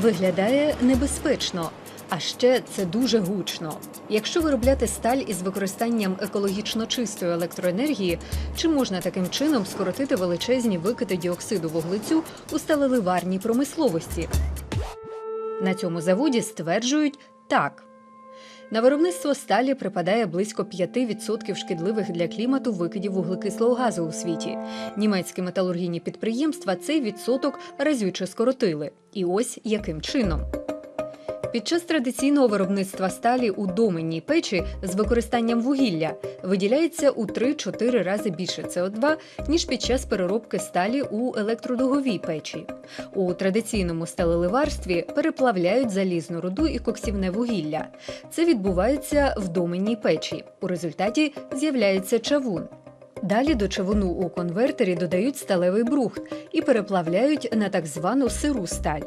Виглядає небезпечно, а ще це дуже гучно. Якщо виробляти сталь із використанням екологічно чистої електроенергії, чи можна таким чином скоротити величезні викиди діоксиду вуглецю у сталеливарній промисловості? На цьому заводі стверджують так. На виробництво сталі припадає близько 5% шкідливих для клімату викидів вуглекислого газу у світі. Німецькі металургійні підприємства цей відсоток разюче скоротили. І ось яким чином. Під час традиційного виробництва сталі у доменній печі з використанням вугілля виділяється у 3-4 рази більше СО2, ніж під час переробки сталі у електродуговій печі. У традиційному сталеливарстві переплавляють залізну руду і коксівне вугілля. Це відбувається в доменній печі. У результаті з'являється чавун. Далі до чавуну у конвертері додають сталевий брухт і переплавляють на так звану сиру сталь.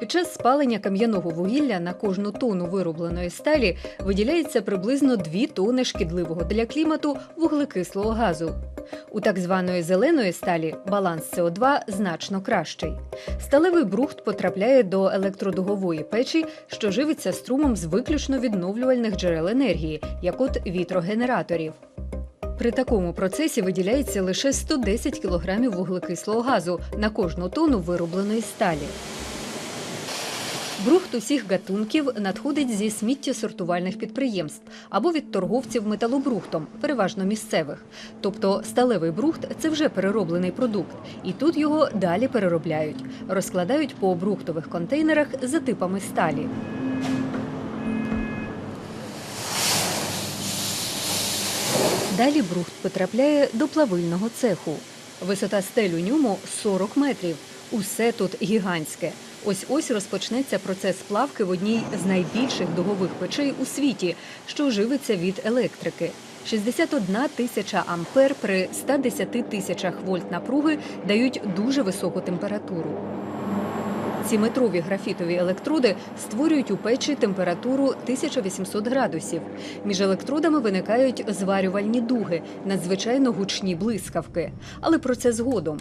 Під час спалення кам'яного вугілля на кожну тонну виробленої сталі виділяється приблизно 2 тонни шкідливого для клімату вуглекислого газу. У так званої зеленої сталі баланс СО2 значно кращий. Сталевий брухт потрапляє до електродугової печі, що живиться струмом з виключно відновлювальних джерел енергії, як от вітрогенераторів. При такому процесі виділяється лише 110 кг вуглекислого газу на кожну тонну виробленої сталі. Брухт усіх гатунків надходить зі сміттєсортувальних підприємств або від торговців металобрухтом, переважно місцевих. Тобто сталевий брухт це вже перероблений продукт, і тут його далі переробляють, розкладають по брухтових контейнерах за типами сталі. Далі брухт потрапляє до плавильного цеху. Висота стель у ньому 40 метрів. Усе тут гігантське. Ось ось розпочнеться процес плавки в одній з найбільших дугових печей у світі, що живиться від електрики. 61 тисяча ампер при 110 тисячах вольт напруги дають дуже високу температуру. Ці метрові графітові електроди створюють у печі температуру 1800 градусів. Між електродами виникають зварювальні дуги, надзвичайно гучні блискавки. Але про це згодом.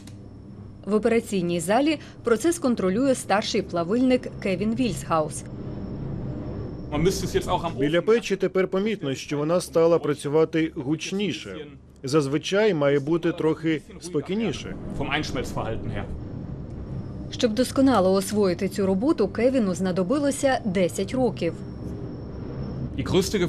В операційній залі процес контролює старший плавильник Кевін Вільсгаус. Біля печі тепер помітно, що вона стала працювати гучніше. Зазвичай має бути трохи спокійніше. Щоб досконало освоїти цю роботу, Кевіну знадобилося 10 років.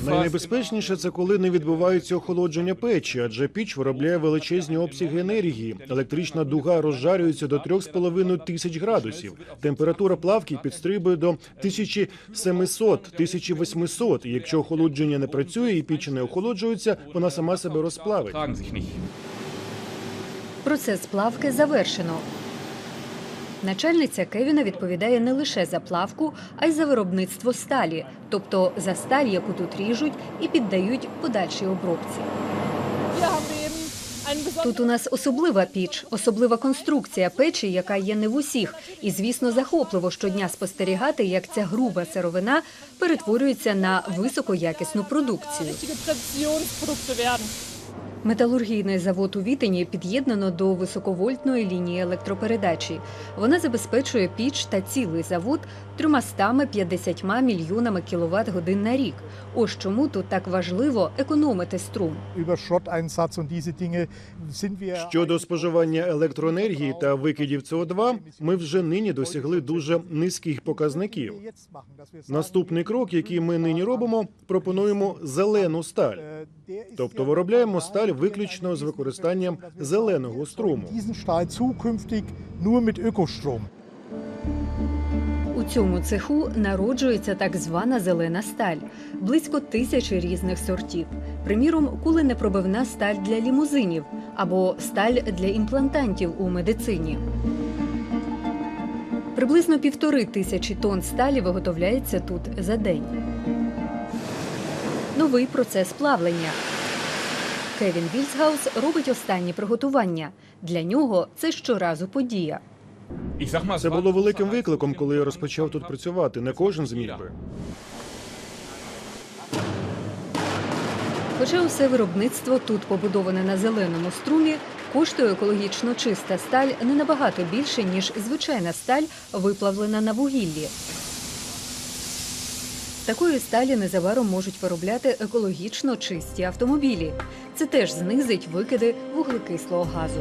Найнебезпечніше це коли не відбувається охолодження печі, адже піч виробляє величезні обсяги енергії. Електрична дуга розжарюється до 3,5 тисяч градусів. Температура плавки підстрибує до 1700-1800. І якщо охолодження не працює і піч не охолоджується, вона сама себе розплавить. Процес плавки завершено. Начальниця Кевіна відповідає не лише за плавку, а й за виробництво сталі, тобто за сталь, яку тут ріжуть і піддають подальшій обробці. Тут у нас особлива піч, особлива конструкція печі, яка є не в усіх. І, звісно, захопливо щодня спостерігати, як ця груба сировина перетворюється на високоякісну продукцію. Металургійний завод у Вітені під'єднано до високовольтної лінії електропередачі. Вона забезпечує піч та цілий завод 350 мільйонами кіловат годин на рік. Ось чому тут так важливо економити струм. Щодо споживання електроенергії та викидів СО2, ми вже нині досягли дуже низьких показників. Наступний крок, який ми нині робимо, пропонуємо зелену сталь. Тобто виробляємо сталь виключно з використанням зеленого струму. У цьому цеху народжується так звана зелена сталь, близько тисячі різних сортів. Приміром, куленепробивна сталь для лімузинів або сталь для імплантантів у медицині. Приблизно півтори тисячі тонн сталі виготовляється тут за день. Новий процес плавлення. Кевін Вільсгаус робить останні приготування. Для нього це щоразу подія. Це було великим викликом, коли я розпочав тут працювати. Не кожен зміг би. Хоча усе виробництво тут побудоване на зеленому струмі, Коштує екологічно чиста сталь не набагато більше, ніж звичайна сталь, виплавлена на вугіллі. Такої сталі незабаром можуть виробляти екологічно чисті автомобілі. Це теж знизить викиди вуглекислого газу.